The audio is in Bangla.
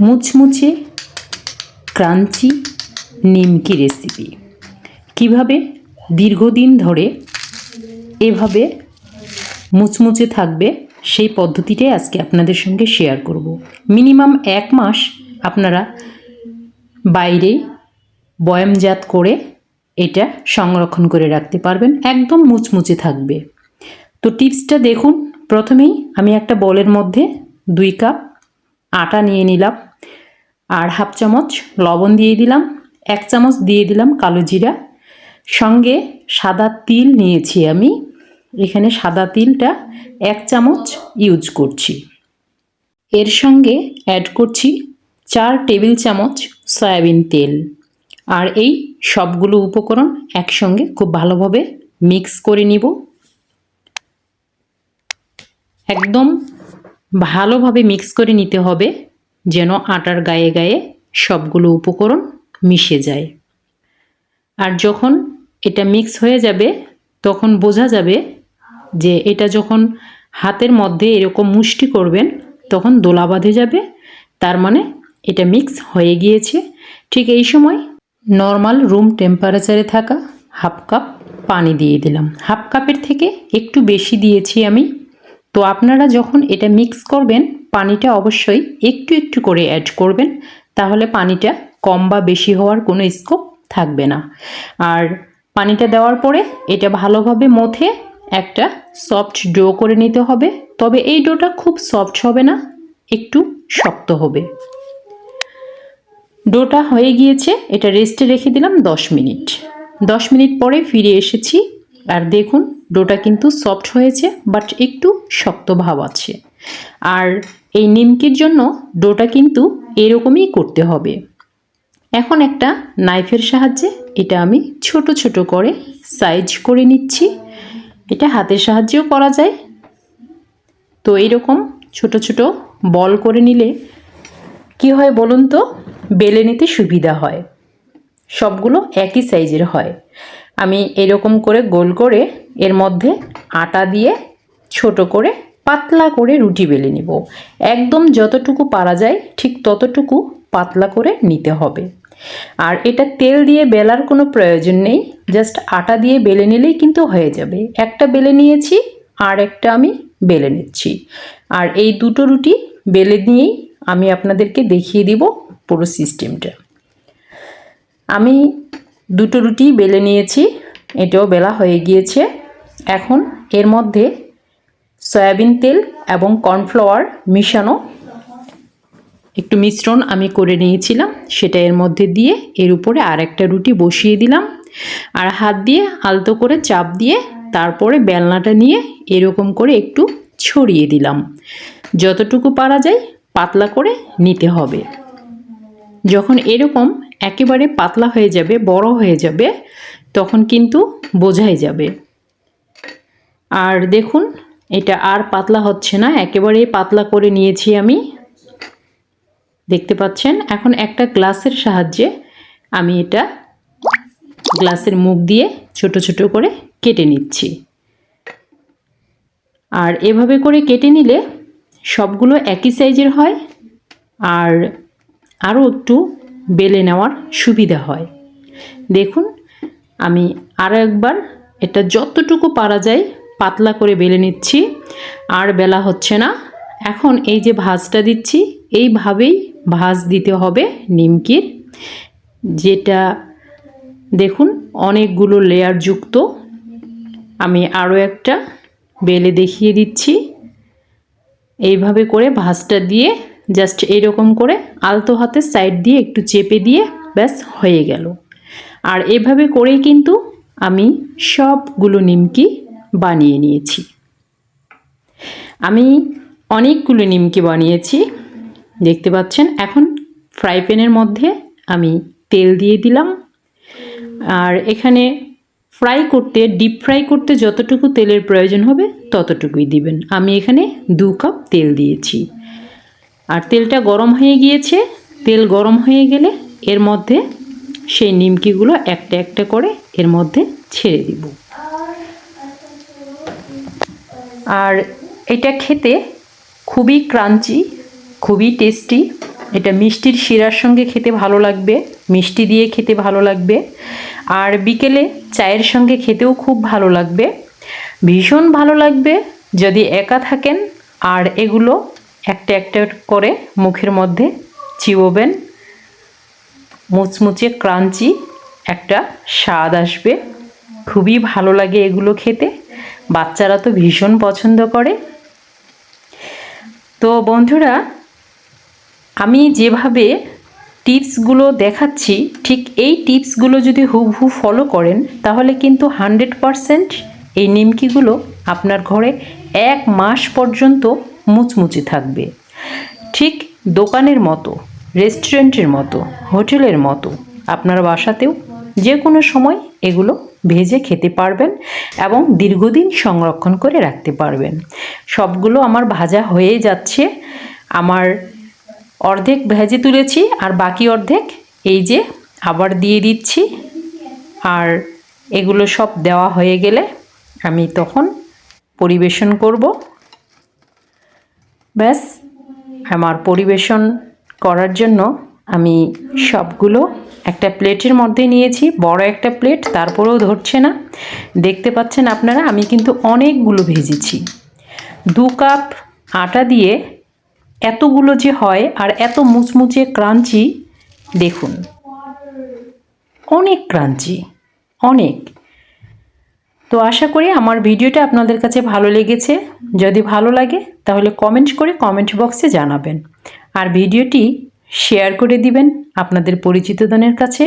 মুচমুচে ক্রাঞ্চি নিমকি রেসিপি কীভাবে দীর্ঘদিন ধরে এভাবে মুচমুচে থাকবে সেই পদ্ধতিটাই আজকে আপনাদের সঙ্গে শেয়ার করব। মিনিমাম এক মাস আপনারা বাইরে বয়ামজাত করে এটা সংরক্ষণ করে রাখতে পারবেন, একদম মুচমুচে থাকবে। তো টিপসটা দেখুন। প্রথমেই আমি একটা বলের মধ্যে দুই কাপ আটা নিয়ে নিলাম। আর হাফ চামচ লবণ দিয়ে দিলাম, এক চামচ দিয়ে দিলাম কালো জিরা। সঙ্গে সাদা তিল নিয়েছি আমি। এখানে সাদা তিলটা এক চামচ ইউজ করছি। এর সঙ্গে অ্যাড করছি চার টেবিল চামচ সয়াবিন তেল। আর এই সবগুলো উপকরণ একসঙ্গে খুব ভালোভাবে মিক্স করে নিব। একদম ভালোভাবে মিক্স করে নিতে হবে। যেন আটার গায়ে গায়ে সবগুলো উপকরণ মিশে যায়। আর যখন এটা মিক্স হয়ে যাবে, তখন বোঝা যাবে যে এটা যখন হাতের মধ্যে এরকম মুষ্টি করবেন, তখন দোলা বাঁধে যাবে। তার মানে এটা মিক্স হয়ে গিয়েছে। ঠিক এই সময় নর্মাল রুম টেম্পারেচারে থাকা হাফ কাপ পানি দিয়ে দিলাম। হাফ কাপের থেকে একটু বেশি দিয়েছি আমি। তো আপনারা যখন এটা মিক্স করবেন পানিটা অবশ্যই একটু একটু করে অ্যাড করবেন, তাহলে পানিটা কম বা বেশি হওয়ার কোনো স্কোপ থাকবে না। আর পানিটা দেওয়ার পরে এটা ভালোভাবে মথে একটা সফট ডো করে নিতে হবে, তবে এই ডোটা খুব সফট হবে না, একটু শক্ত হবে। ডোটা হয়ে গিয়েছে, এটা রেস্টে রেখে দিলাম দশ মিনিট। দশ মিনিট পরে ফিরে এসেছি, আর দেখুন ডোটা কিন্তু সফট হয়েছে বাট একটু শক্ত ভাব আছে। আর এই নিমকির জন্য ডোটা কিন্তু এরকমই করতে হবে। এখন একটা নাইফের সাহায্যে এটা আমি ছোট ছোট করে সাইজ করে নিচ্ছি। এটা হাতের সাহায্যেও করা যায়। তো এইরকম ছোট ছোট বল করে নিলে কি হয় বলুন তো? বেলে নিতে সুবিধা হয়। সবগুলো একই সাইজের হয়। আমি এরকম করে গোল করে এর মধ্যে আটা দিয়ে ছোট করে পাতলা করে রুটি বেলে নিব। একদম যতটুকু পারা যায়, ঠিক ততটুকু পাতলা করে নিতে হবে। আর এটা তেল দিয়ে বেলার কোনো প্রয়োজন নেই, জাস্ট আটা দিয়ে বেলে নিলেই কিন্তু হয়ে যাবে। একটা বেলে নিয়েছি, আর একটা আমি বেলে নিচ্ছি। আর এই দুটো রুটি বেলে নিয়েই আমি আপনাদেরকে দেখিয়ে দিব পুরো সিস্টেমটা। আমি দুটো রুটি বেলে নিয়েছি, এটাও বেলা হয়ে গিয়েছে। এখন এর মধ্যে সয়াবিন তেল এবং কর্নফ্লাওয়ার মিশানো। একটু মিশ্রণ আমি করে নিয়েছিলাম, সেটা এর মধ্যে দিয়ে এর উপরে আর একটা রুটি বসিয়ে দিলাম। আর হাত দিয়ে আলতো করে চাপ দিয়ে তারপরে বেলনাটা নিয়ে এরকম করে একটু ছড়িয়ে দিলাম। যতটুকু পারা যায় পাতলা করে নিতে হবে। যখন এরকম একেবারে পাতলা হয়ে যাবে, বড় হয়ে যাবে, তখন কিন্তু বোঝাই যাবে। আর দেখুন এটা আর পাতলা হচ্ছে না একেবারে পাতলা করে নিয়েছি আমি। দেখতে পাচ্ছেন, এখন একটা গ্লাসের সাহায্যে আমি এটা গ্লাসের মুখ দিয়ে ছোট ছোট করে কেটে নিচ্ছি। আর এভাবে করে কেটে নিলে সবগুলো একই সাইজের হয় আর আরও একটু বেলে নেওয়ার সুবিধা হয়। দেখুন, আমি আরও একবার এটা যতটুকু পারা যায় পাতলা করে বেলে নিচ্ছি, আর বেলা হচ্ছে না। এখন এই যে ভাজটা দিচ্ছি, এইভাবেই ভাজ দিতে হবে নিমকির, যেটা দেখুন অনেকগুলো লেয়ার যুক্ত। আমি আরও একটা বেলে দেখিয়ে দিচ্ছি। এইভাবে করে ভাজটা দিয়ে জাস্ট এরকম করে আলতো হাতে সাইড দিয়ে একটু চেপে দিয়ে ব্যাস হয়ে গেল। আর এভাবে করেই কিন্তু আমি সবগুলো নিমকি বানিয়ে নিয়েছি। আমি অনেকগুলো নিমকি বানিয়েছি, দেখতে পাচ্ছেন? এখন ফ্রাই প্যানের মধ্যে আমি তেল দিয়ে দিলাম। আর এখানে ফ্রাই করতে, ডিপ ফ্রাই করতে যতটুকু তেলের প্রয়োজন হবে ততটুকুই দিবেন। আমি এখানে দু কাপ তেল দিয়েছি। আর তেলটা গরম হয়ে গিয়েছে। তেল গরম হয়ে গেলে এর মধ্যে সেই নিমকিগুলো একটা একটা করে এর মধ্যে ছেড়ে দিব। আর এটা খেতে খুবই ক্রাঞ্চি, খুবই টেস্টি এটা মিষ্টির শিরার সঙ্গে খেতে ভালো লাগবে, মিষ্টি দিয়ে খেতে ভালো লাগবে। আর বিকেলে চায়ের সঙ্গে খেতেও খুব ভালো লাগবে। ভীষণ ভালো লাগবে যদি একা থাকেন আর এগুলো একটা একটা করে মুখের মধ্যে চিবোবেন। মুচমুচে ক্রাঞ্চি একটা স্বাদ আসবে। খুবই ভালো লাগে এগুলো খেতে। বাচ্চারা তো ভীষণ পছন্দ করে। তো বন্ধুরা, আমি যেভাবে টিপসগুলো দেখাচ্ছি, ঠিক এই টিপসগুলো যদি হুবহু ফলো করেন, তাহলে কিন্তু হান্ড্রেড পারসেন্ট এই নিমকিগুলো আপনার ঘরে এক মাস পর্যন্ত মুচমুচে থাকবে। ঠিক দোকানের মতো, রেস্টুরেন্টের মতো, হোটেলের মতো, আপনার বাসাতেও যে কোনো সময় এগুলো ভেজে খেতে পারবেন এবং দীর্ঘদিন সংরক্ষণ করে রাখতে পারবেন। সবগুলো আমার ভাজা হয়ে যাচ্ছে। আমার অর্ধেক ভেজে তুলেছি আর বাকি অর্ধেক এই যে আবার দিয়ে দিচ্ছি। আর এগুলো সব দেওয়া হয়ে গেলে আমি তখন পরিবেশন করব। ব্যাস, আমার পরিবেশন করার জন্য আমি সবগুলো একটা প্লেটের মধ্যে নিয়েছি, বড় একটা প্লেট, তারপরেও ধরছে না। দেখতে পাচ্ছেন আপনারা, আমি কিন্তু অনেকগুলো ভেজেছি। দু কাপ আটা দিয়ে এতগুলো যে হয় আর এত মুচমুচে ক্রাঞ্চি, দেখুন। অনেক ক্রাঞ্চি, অনেক। তো আশা করি আমার ভিডিওটা আপনাদের কাছে ভালো লেগেছে। যদি ভালো লাগে, তাহলে কমেন্ট করে কমেন্ট বক্সে জানাবেন। আর ভিডিওটি শেয়ার করে দিবেন আপনাদের পরিচিতজনের কাছে।